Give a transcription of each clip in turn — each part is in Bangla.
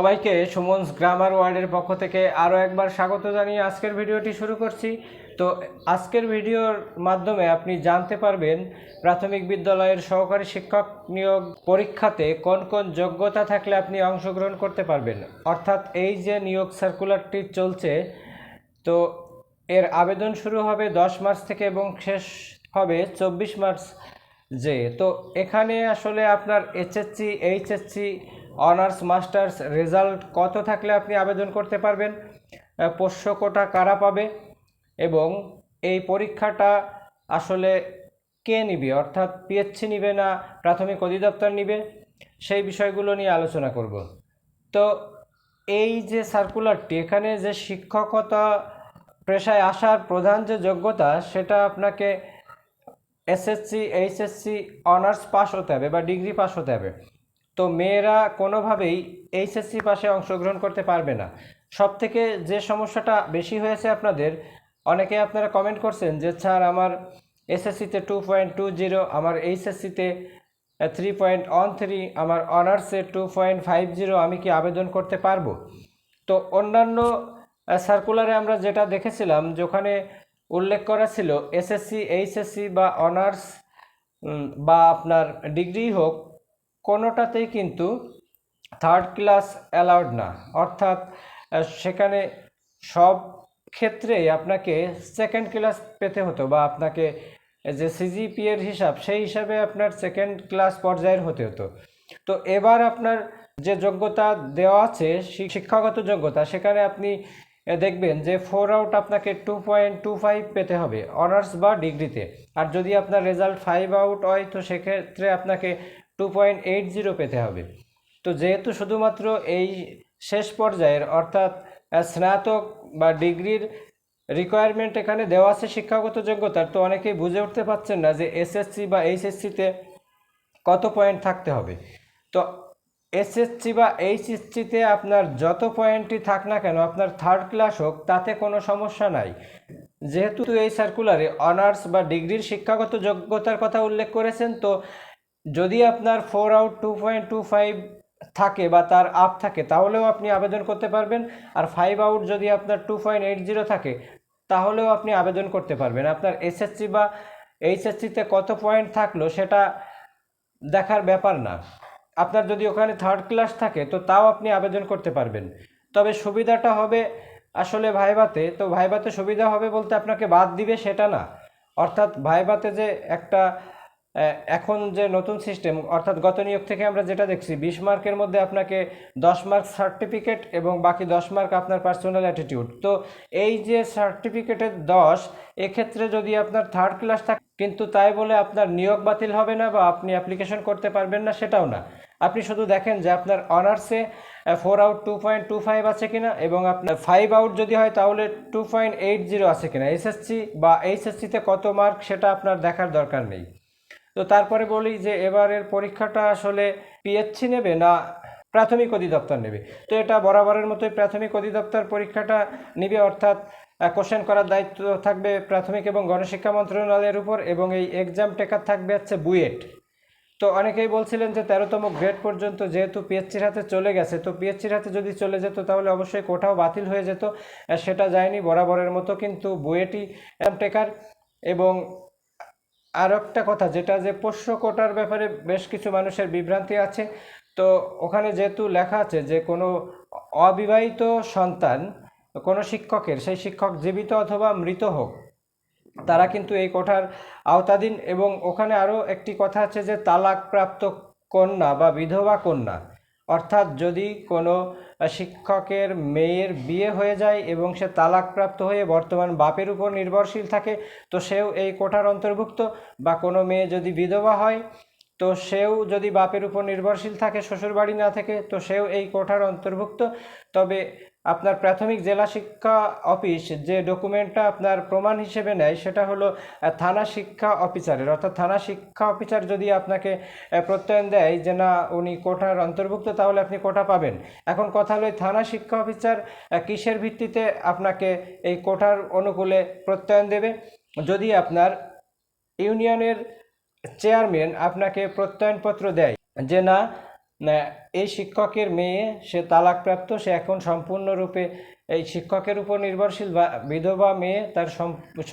সবাইকে সুমনস গ্রামার ওয়ার্ডের পক্ষ থেকে আরও একবার স্বাগত জানিয়ে আজকের ভিডিওটি শুরু করছি। তো আজকের ভিডিওর মাধ্যমে আপনি জানতে পারবেন প্রাথমিক বিদ্যালয়ের সহকারী শিক্ষক নিয়োগ পরীক্ষাতে কোন কোন যোগ্যতা থাকলে আপনি অংশগ্রহণ করতে পারবেন। অর্থাৎ এই যে নিয়োগ সার্কুলারটি চলছে, তো এর আবেদন শুরু হবে দশ মার্চ থেকে এবং শেষ হবে চব্বিশ মার্চ যে। তো এখানে আসলে আপনার HSC HSC honours, masters result কত থাকলে আপনি আবেদন করতে পারবেন? পোষ্য কোটা কারা পাবে? এবং এই পরীক্ষাটা আসলে কে নিবে? অর্থাৎ পিএসসি নিবে না প্রাথমিক অধিদপ্তর নিবে? সেই বিষয়গুলো নিয়ে আলোচনা করব। তো এই যে সার্কুলারটি এখানে যে শিক্ষকতা পেশায় আসার প্রধান যে যোগ্যতা, সেটা আপনাকে এসএসসি এইচএসসি অনার্স পাস হতে হবে বা ডিগ্রি পাস হতে হবে। তো মেয়েরা কোনোভাবেই এইচএসসি পাশে অংশগ্রহণ করতে পারবে না। সব থেকে যে সমস্যাটা বেশি হয়েছে আপনাদের, অনেকে আপনারা কমেন্ট করছেন যে, স্যার, আমার এসএসসিতে টু পয়েন্ট টু জিরো আমার এইচএসসিতে থ্রি পয়েন্ট ওয়ান থ্রি আমার অনার্সে টু পয়েন্ট ফাইভ জিরো আমি কি আবেদন করতে পারব? তো অন্যান্য সার্কুলারে আমরা যেটা দেখেছিলাম, যে ওখানে উল্লেখ করা ছিল, এসএসসি, এইচএসসি বা অনার্স বা আপনার ডিগ্রি হোক কোনোটাতেই কিন্তু থার্ড ক্লাস অ্যালাউড না। অর্থাৎ সেখানে সব ক্ষেত্রেই আপনাকে সেকেন্ড ক্লাস পেতে হতো বা আপনাকে যে সিজিপি এর হিসাব, সেই হিসাবে আপনার সেকেন্ড ক্লাস পর্যায়ের হতে হতো। তো এবার আপনার যে যোগ্যতা দেওয়া আছে শিক্ষাগত যোগ্যতা, সেখানে আপনি দেখবেন যে ফোর আউট আপনাকে টু পয়েন্ট টু ফাইভ পেতে হবে অনার্স বা ডিগ্রিতে আর যদি আপনার রেজাল্ট ফাইভ আউট হয়, তো সেক্ষেত্রে আপনাকে টু পয়েন্ট এইট জিরো পেতে হবে। তো যেহেতু শুধুমাত্র এই শেষ পর্যায়ের অর্থাৎ স্নাতক বা ডিগ্রির রিকোয়ারমেন্ট এখানে দেওয়া আছে শিক্ষাগত যোগ্যতার, তো অনেকেই বুঝে উঠতে পারছেন না যে এসএসসি বা এইচএসসিতে কত পয়েন্ট থাকতে হবে। তো এসএসসি বা এইচএসসিতে আপনার যত পয়েন্টই থাক না কেন, আপনার থার্ড ক্লাস হোক, তাতে কোনো সমস্যা নাই। যেহেতু এই সার্কুলারে অনার্স বা ডিগ্রির শিক্ষাগত যোগ্যতার কথা উল্লেখ করেছেন, তো যদি আপনার four out two point two five থাকে বা তার আপ থাকে, তাহলেও আপনি আবেদন করতে পারবেন। আর ফাইভ আউট যদি আপনার টু পয়েন্ট এইট জিরো থাকে, তাহলেও আপনি আবেদন করতে পারবেন। আপনার এসএসসি বা এইচএসসিতে কত পয়েন্ট থাকল সেটা দেখার ব্যাপার না। আপনার যদি ওখানে থার্ড ক্লাস থাকে, তো তাও আপনি আবেদন করতে পারবেন। তবে সুবিধাটা হবে আসলে ভাইভাতে। তো ভাইভাতে সুবিধা হবে বলতে আপনাকে বাদ দিবে সেটা না। অর্থাৎ ভাইভাতে যে একটা এখন যে নতুন সিস্টেম অর্থাৎ গত নিয়োগ থেকে আমরা যেটা দেখছি, বিশ মার্কের মধ্যে আপনাকে দশ মার্ক সার্টিফিকেট এবং বাকি দশ মার্ক আপনার পার্সোনাল অ্যাটিটিউড তো এই যে সার্টিফিকেটের দশ, এক্ষেত্রে যদি আপনার থার্ড ক্লাস থাকে, কিন্তু তাই বলে আপনার নিয়োগ বাতিল হবে না বা আপনি অ্যাপ্লিকেশন করতে পারবেন না, সেটাও না। আপনি শুধু দেখেন যে আপনার অনার্সে four out two point two five আছে কিনা এবং আপনার ফাইভ আউট যদি হয়, তাহলে টু পয়েন্ট এইট জিরো আছে কিনা। এসএসসি বা এইচএসসিতে কত মার্ক সেটা আপনার দেখার দরকার নেই। তো তারপরে বলি যে এবারের পরীক্ষাটা আসলে পিএসসি নেবে না প্রাথমিক অধিদপ্তর নেবে? তো এটা বরাবরের মতোই প্রাথমিক অধিদপ্তর পরীক্ষাটা নেবে, অর্থাৎ কোশ্চেন করার দায়িত্ব থাকবে প্রাথমিক এবং গণশিক্ষা মন্ত্রণালয়ের উপর এবং এই এক্সাম টেকার থাকবে হচ্ছে বুয়েট। তো অনেকেই বলছিলেন যে তেরোতম গ্রেড পর্যন্ত যেহেতু পিএসসির হাতে চলে গেছে, তো পিএসসির হাতে যদি চলে যেত তাহলে অবশ্যই কোটাও বাতিল হয়ে যেত সেটা যায়নি বরাবরের মতো, কিন্তু বুয়েটই এক্সাম টেকার এবং আর একটা কথা, যেটা যে পোষ্য কোটার ব্যাপারে বেশ কিছু মানুষের বিভ্রান্তি আছে, তো ওখানে যেহেতু লেখা আছে যে কোনো অবিবাহিত সন্তান, কোনো শিক্ষকের, সেই শিক্ষক জীবিত অথবা মৃত হোক, তারা কিন্তু এই কোঠার আওতাধীন এবং ওখানে আরও একটি কথা আছে যে তালাকপ্রাপ্ত কন্যা বা বিধবা কন্যা অর্থাৎ যদি কোনো শিক্ষকের মেয়ের বিয়ে হয়ে যায় এবং সে তালাকপ্রাপ্ত হয়ে বর্তমান বাপের উপর নির্ভরশীল থাকে, তো সেও এই কোঠার অন্তর্ভুক্ত। বা কোনো মেয়ে যদি বিধবা হয়, তো সেও যদি বাপের উপর নির্ভরশীল থাকে, শ্বশুরবাড়ি না থাকে, তো সেও এই কোঠার অন্তর্ভুক্ত। তবে আপনার প্রাথমিক জেলা শিক্ষা অফিস যে ডকুমেন্টটা আপনার প্রমাণ হিসেবে নেয় সেটা হলো থানা শিক্ষা অফিসারের। অর্থাৎ থানা শিক্ষা অফিসার যদি আপনাকে প্রত্যয়ন দেয় যে না উনি কোঠার অন্তর্ভুক্ত তাহলে আপনি কোটা পাবেন। এখন কথা হলো থানা শিক্ষা অফিসার কিসের ভিত্তিতে আপনাকে এই কোঠার অনুকূলে প্রত্যয়ন দেবে? যদি আপনার ইউনিয়নের চেয়ারম্যান আপনাকে প্রত্যয়নপত্র দেয় যে না, এই শিক্ষকের মেয়ে, সে তালাকপ্রাপ্ত, সে এখন সম্পূর্ণরূপে এই শিক্ষকের উপর নির্ভরশীল বা বিধবা মেয়ে, তার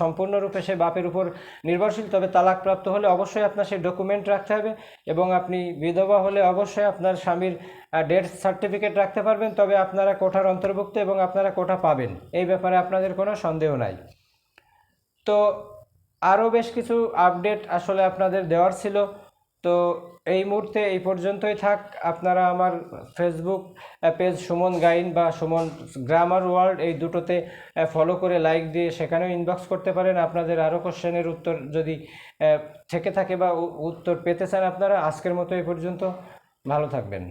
সম্পূর্ণরূপে সে বাপের উপর নির্ভরশীল, তবে তালাকপ্রাপ্ত হলে অবশ্যই আপনার সেই ডকুমেন্ট রাখতে হবে এবং আপনি বিধবা হলে অবশ্যই আপনার স্বামীর ডেথ সার্টিফিকেট রাখতে পারবেন, তবে আপনারা কোঠার অন্তর্ভুক্ত এবং আপনারা কোঠা পাবেন। এই ব্যাপারে আপনাদের কোনো সন্দেহ নাই। তো আরও বেশ কিছু আপডেট আসলে আপনাদের দেওয়ার ছিল। তো এই মুহূর্তে এই পর্যন্তই থাক। আপনারা আমার ফেসবুক পেজ সুমন গাইন বা সুমন গ্রামার ওয়ার্ল্ড এই দুটোতে ফলো করে লাইক দিয়ে সেখানেও ইনবক্স করতে পারেন। আপনাদের আরও কোশ্চেনের উত্তর যদি থেকে থাকে বা উত্তর পেতে চান আপনারা, আজকের মতো এই পর্যন্ত। ভালো থাকবেন।